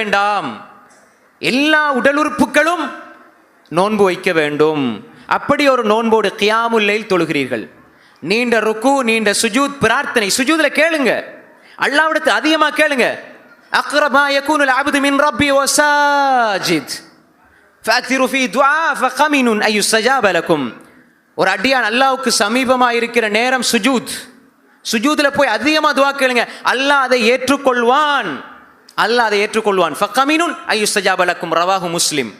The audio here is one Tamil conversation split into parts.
வேண்டாம். எல்லா உடல் உறுப்புகளும் நோன்பு வைக்க வேண்டும். அப்படி ஒரு நோன்போடு கியாமுல்லையில் தொழுகிறீர்கள். நீண்ட ருக்கு நீண்ட சுஜூத் பிரார்த்தனை. சுஜூத்ல கேளுங்க. அல்லாவிடத்து அதிகமாக கேளுங்க. அக்ரபா யகூனுல் அபுது மின் ரப்பி வசாஜித் ஃபஅக்திரு ஃபீ துஆ ஃபகமினுன் ஐயு சஜா லக்கும் ஒரு அடியான் அல்லாவுக்கு சமீபமா இருக்கிற நேரம் சுஜூத். சுஜூத்ல போய் அதிகமா துவா கேளுங்க. அல்லாஹ் அதை ஏற்றுக்கொள்வான். அல்லாஹ் அதை ஏற்றுக்கொள்வான். ஃபகமினுன் ஐ யுஸ்தஜாப ரவாஹு முஸ்லீம்.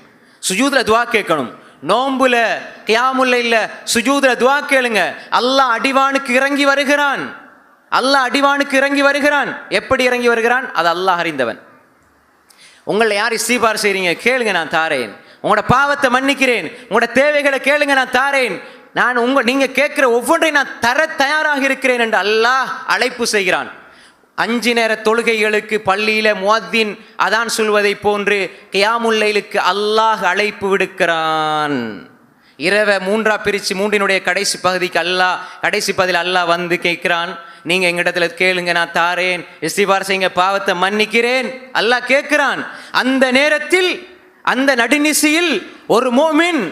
சுஜூதில் துவா கேட்கணும். நோம்புல கியாமுல்ல இல்லை சுஜூதில் துவா கேளுங்க. அல்லாஹ் அடிவானுக்கு இறங்கி வருகிறான். அல்லாஹ் அடிவானுக்கு இறங்கி வருகிறான். எப்படி இறங்கி வருகிறான்? அது அல்லாஹ் அறிந்தவன். உங்களை யார் இஸ்தீபார் செய்கிறீங்க கேளுங்க நான் தாரேன். உங்களோட பாவத்தை மன்னிக்கிறேன். உங்களோட தேவைகளை கேளுங்க நான் தாரேன். நான் உங்கள் நீங்கள் கேட்குற ஒவ்வொன்றையும் நான் தர தயாராக இருக்கிறேன் என்று அல்லாஹ் அழைப்பு செய்கிறான். அஞ்சு நேர தொழுகைகளுக்கு பள்ளியில் முவத்தின் அதான் சொல்வதை போன்று கியாமுல்லைலுக்கு அல்லாஹ் அழைப்பு விடுக்கிறான். இரவை மூன்றா பிரித்து மூன்றினுடைய கடைசி பகுதிக்கு அல்லாஹ் கடைசி பகுதியில் அல்லாஹ் வந்து கேட்கிறான். நீங்கள் எங்கிடத்துல கேளுங்க நான் தாரேன். இஸ்திபார் செய்யுங்க பாவத்தை மன்னிக்கிறேன். அல்லாஹ் கேட்கிறான். அந்த நேரத்தில் அந்த நடுநிசையில் ஒரு மோமின்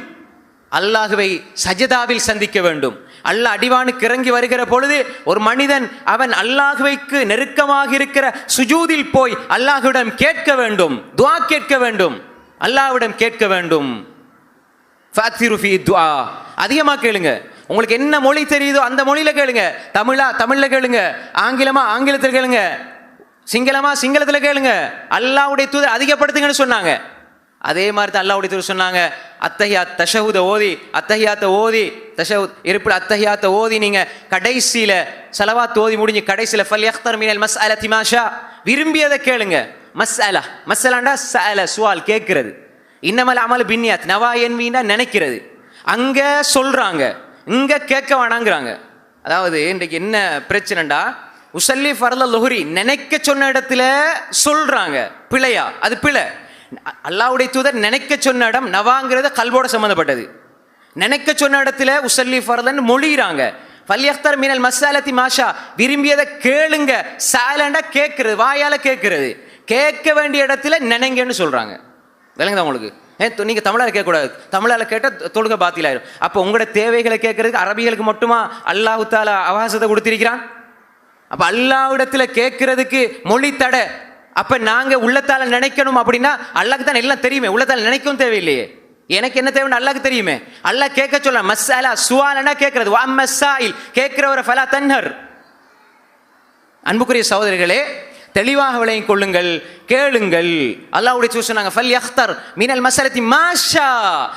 அல்லாஹுவை சஜதாவில் சந்திக்க வேண்டும். அல்லாஹ் அடிவானுக்கு இறங்கி வருகிற பொழுது ஒரு மனிதன் அவன் அல்லாஹுவைக்கு நெருக்கமாக இருக்கிற சுஜூதில் போய் அல்லாஹ்விடம் கேட்க வேண்டும். துவா கேட்க வேண்டும். அல்லாஹ்விடம் கேட்க வேண்டும். ஃபஅக்திரு அதிகமாக கேளுங்க. உங்களுக்கு என்ன மொழி தெரியுதோ அந்த மொழியில கேளுங்க. தமிழா தமிழ்ல கேளுங்க. ஆங்கிலமா ஆங்கிலத்தில் கேளுங்க. சிங்களமா சிங்களத்தில் கேளுங்க. அல்லாவுடைய தூதர் அதிகப்படுத்துங்கன்னு சொன்னாங்க. அதே மாதிரி தான் அல்லாஹ்வுடைய தூதர் சொன்னாங்க அத்தஹியா தஷஹுத ஓதி அத்தஹியாத்த ஓதி தஷஹுத் இருப்பில் அத்தஹியாத்த ஓதி நீங்கள் கடைசியில் செலவாத்து ஓதி முடிஞ்சு கடைசியில் ஃபல் யஹ்தர் மீனல் மஸ் அல திமாஷா விரும்பியதை கேளுங்க. மஸ்அலா ச சஅல சுவால் கேட்கறது. இன்னமல் அமல் பின்னியாத் நவா என்வீனா நினைக்கிறது. அங்கே சொல்கிறாங்க இங்கே கேட்க வேணாங்கிறாங்க. அதாவது இன்றைக்கு என்ன பிரச்சனைண்டா உசல்லி ஃபரல லொஹுரி நினைக்க சொன்ன இடத்துல சொல்கிறாங்க பிழையா அது பிழை. அல்லாவுடைய தூதர் நினைக்க சொன்ன இடம் நவாங்கிறது கல்வோட சம்மந்தப்பட்டது நினைக்க சொன்ன இடத்துல உசல்லி ஃபர்தன் மொழிகிறாங்க ஃபல்யக்தர் மீனல் மசாலத்தி மாஷா விரும்பியதை கேளுங்க சாலண்டா கேட்கறது வாயால கேட்கறது. கேட்க வேண்டிய இடத்துல நினைங்கன்னு சொல்றாங்க. விளங்குதா உங்களுக்கு? ஏ நீங்கள் தமிழால் கேட்கக்கூடாது. தமிழால் கேட்டால் தொழுக பாத்திலாயிரும். அப்போ உங்களோட தேவைகளை கேட்கறதுக்கு அரபிகளுக்கு மட்டுமா அல்லாஹு தாலா அவகாசத்தை கொடுத்திருக்கிறான்? அல்லாஹ் அல்லாஹ்விடத்துல கேட்கறதுக்கு மொழி தடை அப்போ நாங்கள் உள்ளத்தால் நினைக்கணும் அப்படின்னா அல்லாக்கு தான் எல்லாம் தெரியுமே. உள்ளத்தால் நினைக்கவும் தேவையில்லையே. எனக்கு என்ன தேவைன்னு அல்லாக்கு தெரியுமே. அல்லாஹ் கேட்க சொல்ல மஸ்ஸாலா சுவாலனா கேட்கறது. வம்மஸ்ஸாயில் கேட்கிறவரை ஃபலா தன்ஹர். அன்புக்குரிய சகோதரிகளே தெளிவாக விளையும் கொள்ளுங்கள் கேளுங்கள். அல்லாவுடைய தூதர் சொன்னாங்க ஃபல் யக்தர் மீனல் மசலத்தி மாஷா.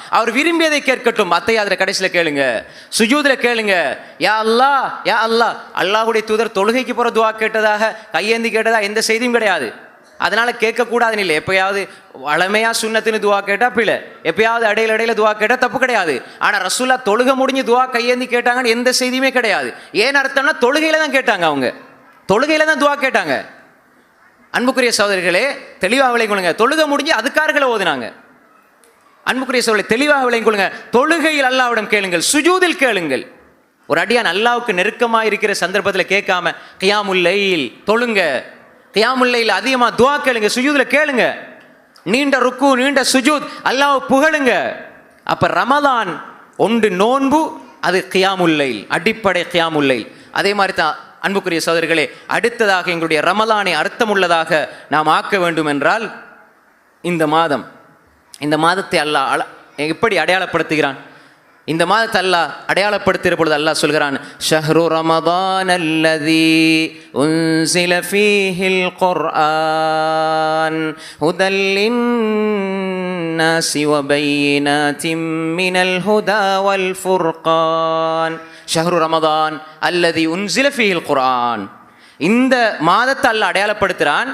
அவர் விரும்பியதை கேட்கட்டும். அத்தையாதிர கடைசியில் கேளுங்க. சுஜூதில் கேளுங்க. யா அல்லா யா அல்லாஹ். அல்லாஹுடைய தூதர் தொழுகைக்கு போகிற துவா கேட்டதாக கையேந்தி கேட்டதாக எந்த செய்தியும் கிடையாது. அதனால் கேட்கக்கூடாதுன்னு இல்லை. எப்பயாவது வளமையாக சுண்ணத்துன்னு துவா கேட்டால் பிழை. எப்பயாவது இடையில இடையில துவா கேட்டால் தப்பு கிடையாது. ஆனால் ரசூல்லா தொழுக முடிஞ்சு துவா கையேந்தி கேட்டாங்கன்னு எந்த செய்தியுமே கிடையாது. ஏன் அர்த்தம்னா தொழுகையில் தான் கேட்டாங்க அவங்க. தொழுகையில் தான் துவா கேட்டாங்க. அன்புக்குரிய சகோதரிகளே தெளிவாக விளங்கிக் தொழுக முடிஞ்சு அதுக்காரர்களை ஓதுனாங்க. அன்புக்குரிய சகோதரி தெளிவாக விளங்கிக் தொழுகையில் அல்லாவிடம் கேளுங்கள் சுஜூதில் கேளுங்கள். ஒரு அடியான் அல்லாவுக்கு நெருக்கமாக இருக்கிற சந்தர்ப்பத்தில் கேட்காம கியாமுல்லையில் தொழுங்க. கியாமுல்லையில் அதிகமாக துவா கேளுங்க சுஜூதில் கேளுங்க. நீண்ட ருக்கு நீண்ட சுஜூத் அல்லாஹ் புகழுங்க. அப்போ ரமதான் ஒன்று நோன்பு அது கியாமுல்லைல் அடிப்படை கியாமுல்லைல். அதே மாதிரி தான் அன்புக்குரிய சோதரிகளே அடுத்ததாக எங்களுடைய ரமலானை அர்த்தமுள்ளதாக நாம் ஆக்க வேண்டும் என்றால் இந்த மாதம் இந்த மாதத்தை அல்லாஹ் எப்படி அடையாளப்படுத்துகிறான்? இந்த மாதத்தை அல்லாஹ் அடையாளப்படுத்துகிற பொழுது அல்லாஹ் சொல்கிறான் ஷஹ்ரு ரமதான் அல்லதி உன்சில ஃபீஹில் குர்ஆன் ஹுதல்லின் நாசி வபையினாத்திம் மினல் ஹுதா வல் ஃபுர்கான் ஷஹ்ரு ரமதான் அல்லதி உன்சில ஃபீஹில் குர்ஆன் இந்த மாதத்தை அல்லாஹ் அடையாளப்படுத்துகிறான்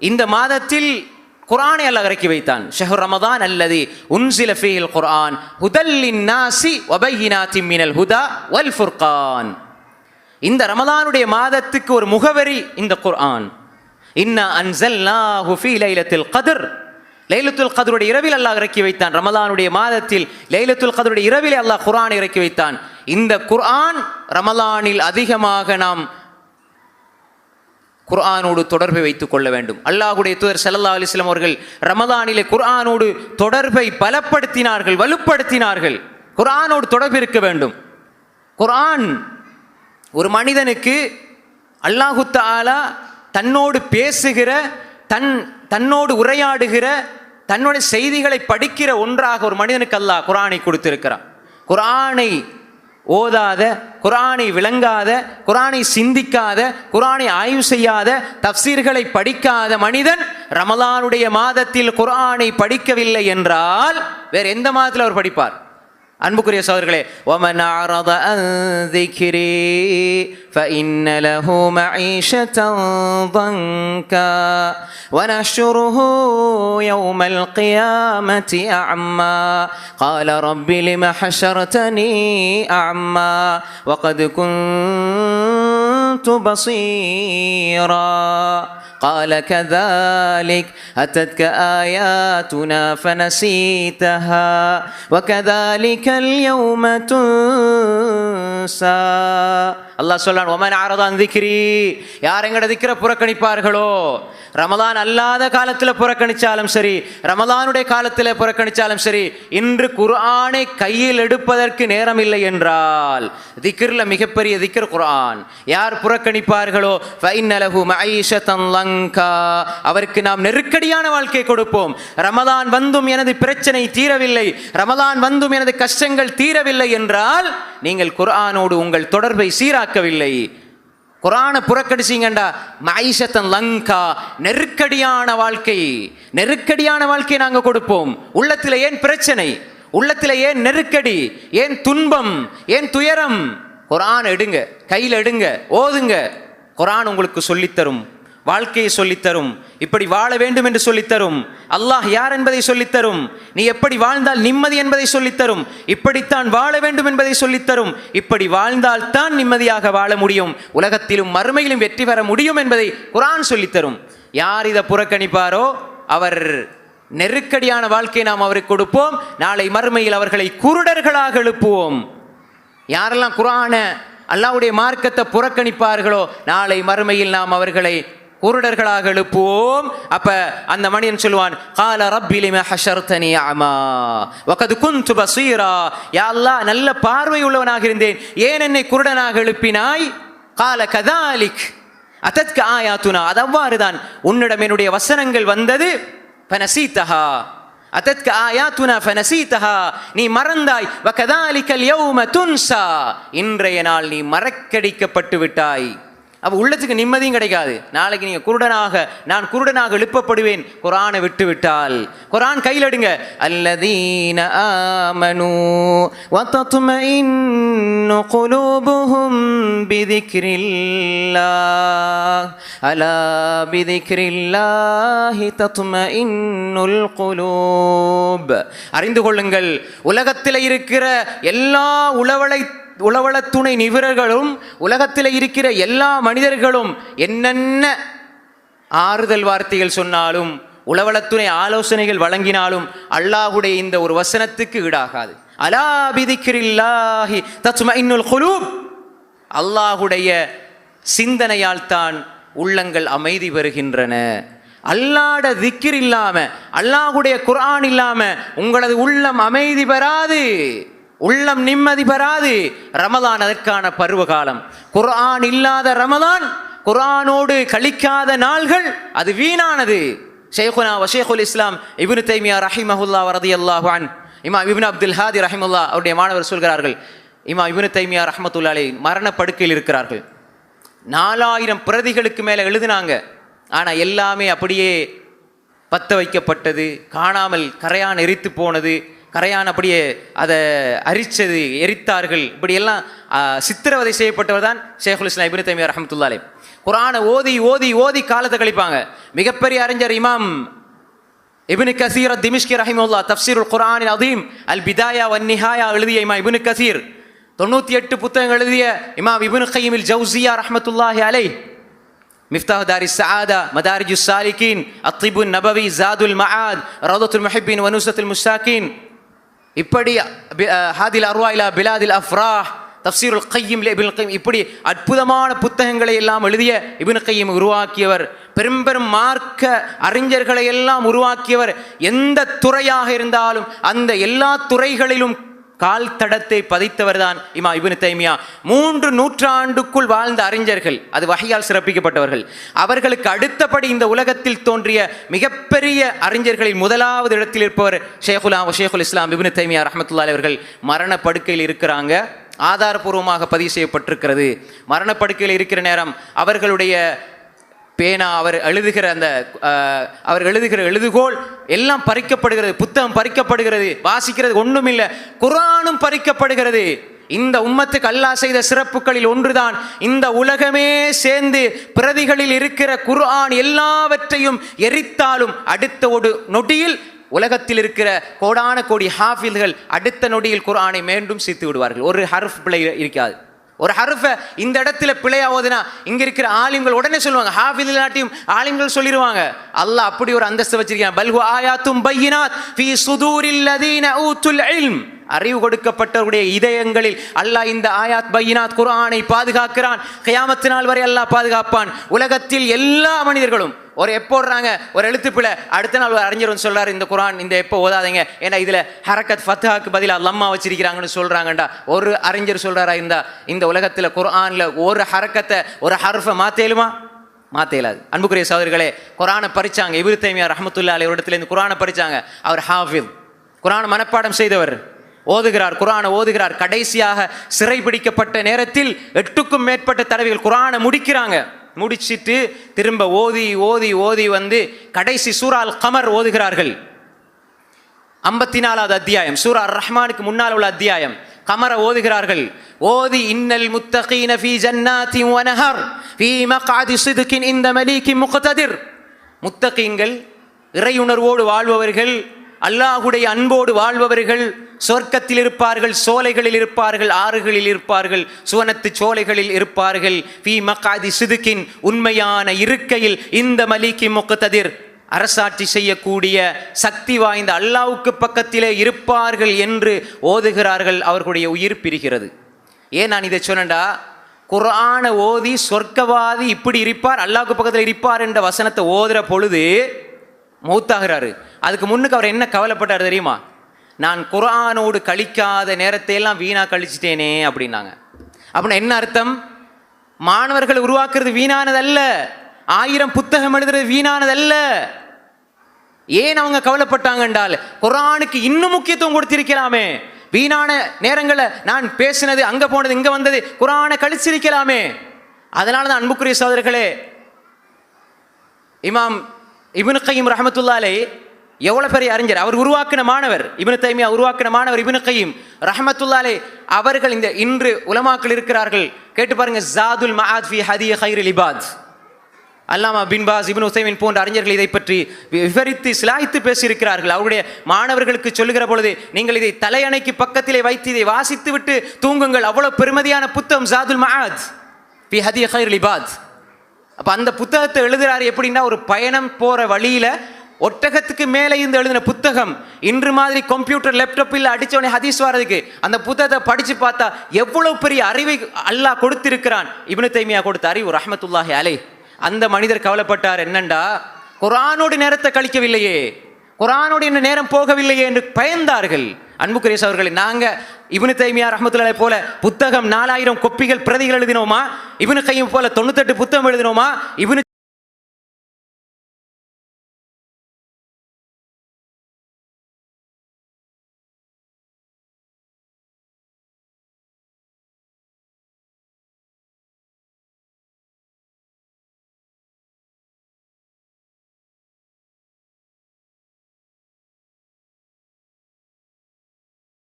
இந்த மாதத்தில் குரானை அல்லாஹ் இறக்கி வைத்தான். ஷஹு ரமதான் அல்லது உன்சில ஃபீல் குர்ஆன். ஹுதல்லின் நாசி வபையினாத்தி மினல் ஹுதா வல் ஃபுர்கான். இந்த ரமதானுடைய மாதத்துக்கு ஒரு முகவரி இந்த குர்ஆன். இன்னா அன்சல்நாஹு ஃபீ லைலத்தில் கதிர். லைலத்துல் கதருடைய இரவில் அல்லாஹ் இறக்கி வைத்தான். ரமலானுடைய மாதத்தில் லைலத்துல் கதருடைய இரவிலே அல்லாஹ் குர்ஆனை இறக்கி வைத்தான். இந்த குர்ஆன் ரமலானில் அதிகமாக நாம் குர்ஆனோடு தொடர்பை வைத்துக் கொள்ள வேண்டும். அல்லாஹ்வுடைய தூதர் சல்லா அலிஸ்லாம் அவர்கள் ரமதானிலே குர்ஆனோடு தொடர்பை பலப்படுத்தினார்கள் வலுப்படுத்தினார்கள். குர்ஆனோடு தொடர்பு இருக்க வேண்டும். குர்ஆன் ஒரு மனிதனுக்கு அல்லாஹு தாலா தன்னோடு பேசுகிற தன் தன்னோடு உரையாடுகிற தன்னுடைய செய்திகளை படிக்கிற ஒன்றாக ஒரு மனிதனுக்கு அல்லாஹ் குரானை கொடுத்திருக்கிறான். குரானை ஓதாத குரானை விளங்காத குரானை சிந்திக்காத குரானை ஆய்வு செய்யாத தப்சீர்களை படிக்காத மனிதன் ரமலானுடைய மாதத்தில் குரானை படிக்கவில்லை என்றால் வேற எந்த மாதத்தில் அவர் படிப்பார்? அன்புக்குரிய சகோதரர்களே وَمَنْ أَعْرَضَ عَنْ ذِكْرِي فَإِنَّ لَهُ مَعِيشَةً ضَنْكًا وَنَحْشُرُهُ يَوْمَ الْقِيَامَةِ أَعْمَى قَالَ رَبِّ لِمَ حَشَرْتَنِي أَعْمَى وَقَدْ كُنْتُ بَصِيرًا قال كذلك أتتك آياتنا فنسيتها وكذلك اليوم تنسى. அல்லாஹ் சொல்லான் ஒமன் ஆரதான் திக்ரி. யார் எங்கட திக்கிற புறக்கணிப்பார்களோ? ரமலான் அல்லாத காலத்தில் புறக்கணிச்சாலும் சரி ரமலானுடைய காலத்தில் புறக்கணிச்சாலும் சரி இன்று குர்ஆனை கையில் எடுப்பதற்கு நேரம் இல்லை என்றால் திக்ரில் மிகப்பெரிய திக்ர் குர்ஆன். யார் புறக்கணிப்பார்களோ? ஃபைன்னலஹு மஈஷத்தன் லங்கா. அவருக்கு நாம் நெருக்கடியான வாழ்க்கை கொடுப்போம். ரமலான் வந்தும் எனது பிரச்சனை தீரவில்லை. ரமலான் வந்தும் எனது கஷ்டங்கள் தீரவில்லை என்றால் நீங்கள் குரானோடு உங்கள் தொடர்பை சீராக்கவில்லை. குரானை புறக்கடிச்சிங்கண்டா மைசத்தன் லங்கா நெருக்கடியான வாழ்க்கை நெருக்கடியான வாழ்க்கையை நாங்கள் கொடுப்போம். உள்ளத்தில் ஏன் பிரச்சனை? உள்ளத்தில் ஏன் நெருக்கடி? ஏன் துன்பம்? ஏன் துயரம்? குரான் எடுங்க கையில் எடுங்க ஓதுங்க. குரான் உங்களுக்கு சொல்லித்தரும். வாழ்க்கையை சொல்லித்தரும். இப்படி வாழ வேண்டும் என்று சொல்லித்தரும். அல்லாஹ் யார் என்பதை சொல்லித்தரும்? நீ எப்படி வாழ்ந்தால் நிம்மதி என்பதை சொல்லித்தரும். இப்படித்தான் வாழ வேண்டும் என்பதை சொல்லித்தரும். இப்படி வாழ்ந்தால் தான் நிம்மதியாக வாழ முடியும். உலகத்திலும் மறுமையிலும் வெற்றி பெற முடியும் என்பதை குரான் சொல்லித்தரும். யார் இதை புறக்கணிப்பாரோ அவர் நெருக்கடியான வாழ்க்கையை நாம் அவருக்கு கொடுப்போம். நாளை மறுமையில் அவர்களை குருடர்களாக எழுப்புவோம். யாரெல்லாம் குரான அல்லாவுடைய மார்க்கத்தை புறக்கணிப்பார்களோ நாளை மறுமையில் நாம் அவர்களை குருடர்களாக எழுப்புவோம். அப்ப அந்த மனிதன் சொல்லுவான் கால ரப்பிலிம ஹஷர்தனி அமா வகது குந்து பசீரா. யாழ்லா நல்ல பார்வை உள்ளவனாக இருந்தேன். ஏன் என்னை குருடனாக எழுப்பினாய்? கால கதாலிக் அதத்க ஆயாத்துனா. அது அவ்வாறுதான். உன்னிடம் என்னுடைய வசனங்கள் வந்தது பனசீத்தஹா அத்தத்க ஆயாத்துனா ஃபனசீதஹா நீ மறந்தாய் வகதாலிக்கல் யௌம துன்சா. இன்றைய நாள் நீ மறக்கடிக்கப்பட்டு விட்டாய். அப்போ உள்ளத்துக்கு நிம்மதியும் கிடைக்காது. நாளைக்கு நீங்கள் குருடனாக நான் குருடனாக எழுப்பப்படுவேன். குரானை விட்டு விட்டால் குரான் கையில் எடுங்க. அல்லதீன ஆமனு வத்தத்மஇன்னு குலூபுஹும் பிதிக்ரில்லா அலா பிதிக்ரில்லாஹி தத்மஇன்னுல் குலூப். அறிந்து கொள்ளுங்கள். உலகத்தில் இருக்கிற எல்லா உளவளை உளவள துணை நிபுணர்களும் உலகத்தில் இருக்கிற எல்லா மனிதர்களும் என்னென்ன ஆறுதல் வார்த்தைகள் சொன்னாலும் உளவளத்துணை ஆலோசனைகள் வழங்கினாலும் அல்லாஹுடைய இந்த ஒரு வசனத்துக்கு ஈடாகாது. அலா பிதிக்கிரில்லாஹி தத்மஇன்னுல் குலூப். அல்லாஹுடைய சிந்தனையால் தான் உள்ளங்கள் அமைதி பெறுகின்றன. அல்லாட திக்கிர் இல்லாம அல்லாஹுடைய குரான் இல்லாம உங்களது உள்ளம் அமைதி பெறாது. உள்ளம் நிம்மதி பெறாது. ரமதான் அதற்கான பருவகாலம். குர்ஆன் இல்லாத ரமதான் குரானோடு கழிக்காத நாள்கள் அது வீணானது. ஷேகுனா வஷேகுல் இஸ்லாம் இபின் தைமியா ரஹிமஹுல்லா வரதி அல்லாஹான் இமா இபின் அப்துல் ஹாதி ரஹிமுல்லா அவருடைய மாணவர் சொல்கிறார்கள் இமா இபின் தைமியா ரஹமத்துல்லாலே மரண படுக்கையில் இருக்கிறார்கள். நாலாயிரம் பிரதிகளுக்கு மேலே எழுதினாங்க. ஆனால் எல்லாமே அப்படியே பத்த வைக்கப்பட்டது காணாமல் கரையான் எரித்து போனது. கரையான் அப்படியே அதை அரிச்சது எரித்தார்கள். இப்படியெல்லாம் சித்திரவதை செய்யப்பட்டவர் தான் ஷேகுல் இஸ்லாம் இபின் தைமியா ரஹமத்துல்லாலே குரானை ஓதி ஓதி ஓதி காலத்தை கழிப்பாங்க. மிகப்பெரிய அறிஞர் இமாம் இபின் கசீர் திமிஷ்கி ரஹிமுல்லா தப்சீருல் குரானின் அதீம் அல் பிதாயா வன் நிஹாயா எழுதிய இமா இபின் கசீர். தொண்ணூற்றி எட்டு புத்தகங்கள் எழுதிய இமாம் இபின் கையிமில் ஜவுசியா ரஹமத்துல்லாஹி அலை மிஃப்தாஹ் தாரி சாதா மதாரிஜு சாலிகின் அத்திபுன் நபவி ஜாதுல் மஹாத் ரவுதத்துல் மஹிபின் வனுசத்துல் முஸ்தாக்கின் இப்படி ஹாதில் அர்வா பிலாதில் அஃப்ரா தப்சீருல் கையும் இபின் கையும் இப்படி அற்புதமான புத்தகங்களை எல்லாம் எழுதிய இபின் கையும் உருவாக்கியவர் பெரும் பெரும் மார்க்க அறிஞர்களை எல்லாம் உருவாக்கியவர் எந்த துறையாக இருந்தாலும் அந்த எல்லா துறைகளிலும் கால் தடத்தை பதித்தவர் தான் இமா இபின் தைமியா. மூன்று நூற்றாண்டுக்குள் வாழ்ந்த அறிஞர்கள் அது வகையால் சிறப்பிக்கப்பட்டவர்கள். அவர்களுக்கு அடுத்தபடி இந்த உலகத்தில் தோன்றிய மிகப்பெரிய அறிஞர்களில் முதலாவது இடத்தில் இருப்பவர் ஷேகுலா ஷேகுல் இஸ்லாம் இபின் தைமியா ரஹமத்துல்லா அவர்கள். மரண படுக்கையில் இருக்கிறாங்க. ஆதாரபூர்வமாக பதிவு செய்யப்பட்டிருக்கிறது. மரணப்படுக்கையில் இருக்கிற நேரம் அவர்களுடைய பேனா அவர் எழுதுகிற அந்த அவர் எழுதுகிற எழுதுகோல் எல்லாம் பறிக்கப்படுகிறது புத்தகம் பறிக்கப்படுகிறது வாசிக்கிறது ஒன்றுமில்லை குரானும் பறிக்கப்படுகிறது. இந்த உம்மத்துக்கு அல்லாஹ் செய்த சிறப்புகளில் ஒன்றுதான். இந்த உலகமே சேர்ந்து பிரதிகளில் இருக்கிற குர்ஆன் எல்லாவற்றையும் எரித்தாலும் அடுத்த ஒரு நொடியில் உலகத்தில் இருக்கிற கோடான கோடி ஹாஃபில்கள் அடுத்த நொடியில் குர்ஆனை மீண்டும் சீத்து விடுவார்கள். ஒரு ஹர்ஃப் பிழை இருக்காது. ஒரு ஹருஃபை இந்த இடத்துல பிழையாவதுன்னா இங்கே இருக்கிற ஆலிம்கள் உடனே சொல்லுவாங்க ஹாஃபில் இல்லாட்டியும் ஆலிம்கள் சொல்லிடுவாங்க அல்லாஹ் அப்படி ஒரு அந்தஸ்து வச்சிருக்கான். பல்கு ஆயாத்தும் பையினாத் ஃபி சுதூரில் லதீன ஊத்துல் இல்ம். அறிவு கொடுக்கப்பட்டவருடைய இதயங்களில் அல்லாஹ் இந்த ஆயாத் பையினாத் குர்ஆனை பாதுகாக்கிறான். கயாமத்து நாள் வரை அல்லாஹ் பாதுகாப்பான். உலகத்தில் எல்லா மனிதர்களும் ஒரு எப்போ போடுறாங்க ஒரு எழுத்துப்பிழை. அடுத்த நாள் ஒரு அறிஞர் வந்து சொல்கிறார் இந்த குரான் இந்த எப்போ ஓதாதீங்க? ஏன்னா இதில் ஹரக்கத் ஃபத்ஹாக்கு பதிலாக லம்மா வச்சிருக்கிறாங்கன்னு சொல்கிறாங்கடா ஒரு அறிஞர் சொல்கிறாரா இருந்தா இந்த உலகத்தில் குரானில் ஒரு ஹரக்கத்தை ஒரு ஹர்ஃபை மாற்றேலுமா மாத்த அன்புக்குரிய சகோதரிகளே குரானை பறிச்சாங்க. இபிரு தைமியா ரஹமத்துல்லா அலி இடத்துல இருந்து குரானை பறிச்சாங்க. அவர் ஹாஃபில் குரானை மனப்பாடம் செய்தவர். ஓதுகிறார் குரானை ஓதுகிறார். கடைசியாக சிறை பிடிக்கப்பட்ட நேரத்தில் எட்டுக்கும் மேற்பட்ட தடவைகள் குரானை முடிக்கிறாங்க. முடிச்சிட்டு திரும்ப ஓதி ஓதி ஓதி வந்து கடைசி சூரால் கமர் ஓதுகிறார்கள். ஐம்பத்தி நாலாவது அத்தியாயம் சூரா ரஹ்மானுக்கு முன்னால் உள்ள அத்தியாயம். கமர ஓதுகிறார்கள். ஓதி இன்னல் முத்தகீன ஃபீ ஜன்னாதி வனஹர் ஃபீ மக்அதி சிதுகின் இந்த மலீகி முக்ததிர். முத்தகீங்கள் இறையுணர்வோடு வாழ்பவர்கள் அல்லாஹுடைய அன்போடு வாழ்பவர்கள் சொர்க்கத்தில் இருப்பார்கள் சோலைகளில் இருப்பார்கள் ஆறுகளில் இருப்பார்கள் சுவனத்து சோலைகளில் இருப்பார்கள். பி மக்காதி சிதுக்கின் உண்மையான இருக்கையில் இந்த மலீகி முக்கத்ததிர் அரசாட்சி செய்யக்கூடிய சக்தி வாய்ந்த அல்லாவுக்கு பக்கத்திலே இருப்பார்கள் என்று ஓதுகிறார்கள் அவர்களுடைய உயிர் பிரிகிறது. ஏன் நான் இதை சொன்னேன்டா? குரான ஓதி சொர்க்கவாதி இப்படி இருப்பார் அல்லாவுக்கு பக்கத்தில் இருப்பார் என்ற வசனத்தை ஓதுற பொழுது மௌத்தாகிறாரு. அதுக்கு முன்னுக்கு அவர் என்ன கவலைப்பட்டார் தெரியுமா? நான் குரானோடு கழிக்காத நேரத்தை எல்லாம் கழிச்சிட்டேனே அப்படின்னாங்க. அப்படின்னா என்ன அர்த்தம்? மாணவர்களை உருவாக்குறது வீணானதல்ல. ஆயிரம் புத்தகம் எழுதுறது வீணானதல்ல. ஏன் அவங்க கவலைப்பட்டாங்க என்றால் குரானுக்கு இன்னும் முக்கியத்துவம் கொடுத்திருக்கலாமே. வீணான நேரங்களை நான் பேசினது அங்கே போனது இங்கே வந்தது குரானை கழிச்சிருக்கலாமே. அதனால தான் அன்புக்குரிய சோதர்களே இமாம் இப்னு கையும் ரஹமத்துல்லாலே எவ்வளவு பெரிய அறிஞர். அவர் உருவாக்கின மாணவர் இபுனு தைமியா உருவாக்கின மாணவர் இப்னு கையும் ரஹமத்துல்லாலே அவர்கள் இந்த இன்று உலமாக்கள் இருக்கிறார்கள். கேட்டு பாருங்க ஜாதுல் மஹாத் ஃபி ஹதிய ஹைரில் இபாத். அல்லாமா பின்பாஸ் இபின் உசைமின் போன்ற அறிஞர்கள் இதை பற்றி விவரித்து சிலாய்த்து பேசியிருக்கிறார்கள். அவருடைய மாணவர்களுக்கு சொல்லுகிற பொழுது நீங்கள் இதை தலையணைக்கு பக்கத்திலே வைத்து இதை வாசித்து விட்டு தூங்குங்கள். அவ்வளவு பெருமதியான புத்தம் ஜாதுல் மஹாத் பி ஹதிய ஹைரில் இபாத். அப்போ அந்த புத்தகத்தை எழுதுகிறார் எப்படின்னா ஒரு பயணம் போகிற வழியில் ஒட்டகத்துக்கு மேலே இருந்து எழுதின புத்தகம். இன்று மாதிரி கம்ப்யூட்டர் லேப்டாப்பில் அடிச்சவனே ஹதீஸ் வர்றதுக்கு அந்த புத்தகத்தை படித்து பார்த்தா எவ்வளவு பெரிய அறிவை அல்லாஹ் கொடுத்திருக்கிறான். இவனு தைமியா கொடுத்த அறிவு ரஹமத்துல்லாஹி அலை அந்த மனிதர் கவலைப்பட்டார் என்னண்டா? குரானோடு நேரத்தை கழிக்கவில்லையே. குரானோடு என்ன நேரம் போகவில்லையே என்று பயந்தார்கள். அன்புக்குரிய அவர்களை நாங்க இவனு தைமியா ரஹ்மத்துல்லாஹி போல புத்தகம் நாலாயிரம் கொப்பிகள் பிரதிகள் எழுதினோமா? இவனு கையும் போல தொண்ணூத்தெட்டு புத்தகம் எழுதினோமா? இவனு